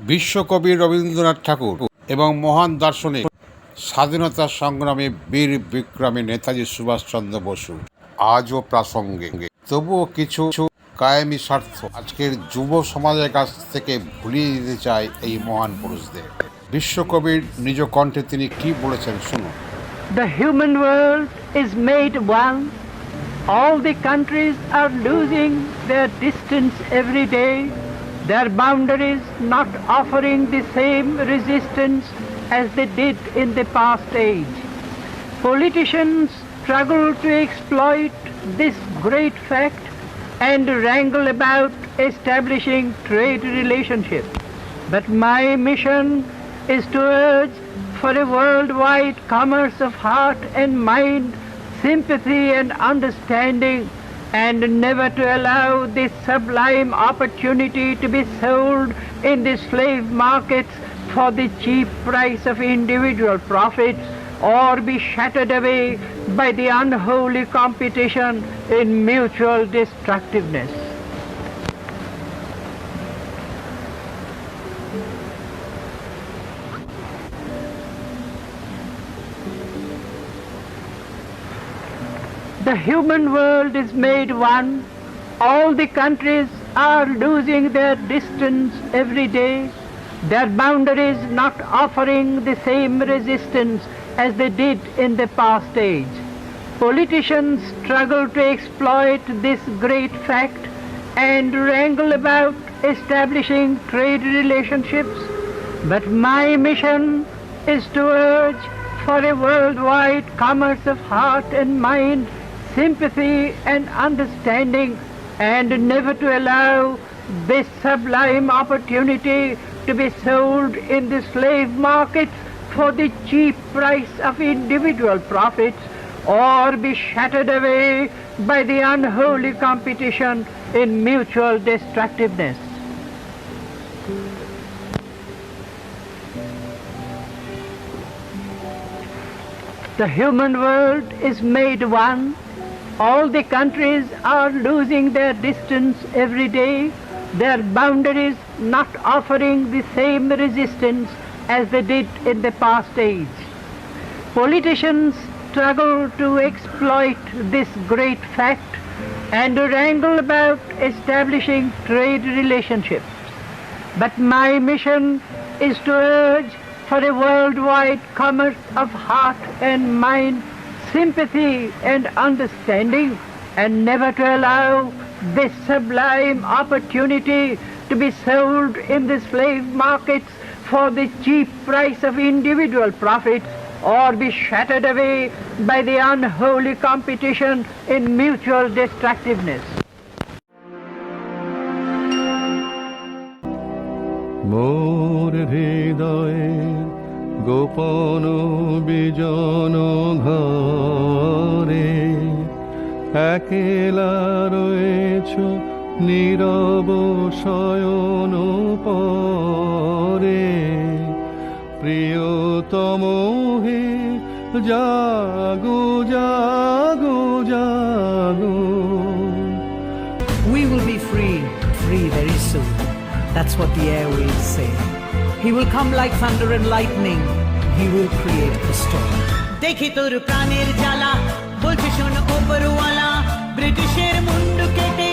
বিশ্বকবি রবীন্দ্রনাথ ঠাকুর এবং মহান দার্শনিক স্বাধীনতা সংগ্রামে বীর বিক্রমী নেতাজি সুভাষচন্দ্র বসু আজও প্রাসঙ্গিক। তবুও কিছু কায়েমি স্বার্থ আজকের যুব সমাজের কাছ থেকে ভুলিয়ে দিতে চায় এই মহান পুরুষদের। বিশ্বকবির নিজ কণ্ঠে তিনি কি বলেছেন শুনুন। The human world is made one. All the countries are losing their distance every day, their boundaries not offering the same resistance as they did in the past age. Politicians struggle to exploit this great fact and wrangle about establishing trade relationships. But my mission is to urge for a worldwide commerce of heart and mind, sympathy and understanding, and never to allow this sublime opportunity to be sold in the slave markets for the cheap price of individual profits or be shattered away by the unholy competition in mutual destructiveness. The human world is made one. All the countries are losing their distance every day, their boundaries not offering the same resistance as they did in the past age. Politicians struggle to exploit this great fact and wrangle about establishing trade relationships, but my mission is to urge for a worldwide commerce of heart and mind, sympathy and understanding, and never to allow this sublime opportunity to be sold in the slave markets for the cheap price of individual profits or be shattered away by the unholy competition in mutual destructiveness. The human world is made one. All the countries are losing their distance every day, their boundaries not offering the same resistance as they did in the past age. Politicians struggle to exploit this great fact and to wrangle about establishing trade relationships. But my mission is to urge for a worldwide commerce of heart and mind, sympathy and understanding, and never to allow this sublime opportunity to be sold in the slave markets for the cheap price of individual profits or be shattered away by the unholy competition in mutual destructiveness. মোর হৃদয়ের গোপন বিজন ঘরে একেলা রয়েছ নীরব শয়ন পরে প্রিয়তম হে জাগো জাগো জাগো We will be free, free very soon. That's what the airwaves say. He will come like thunder and lightning. He will create the storm. দেখি তোর প্রাণের জ্বালা বলছে শোন ওপরওয়ালা ব্রিটিশের মুন্ডু কেটে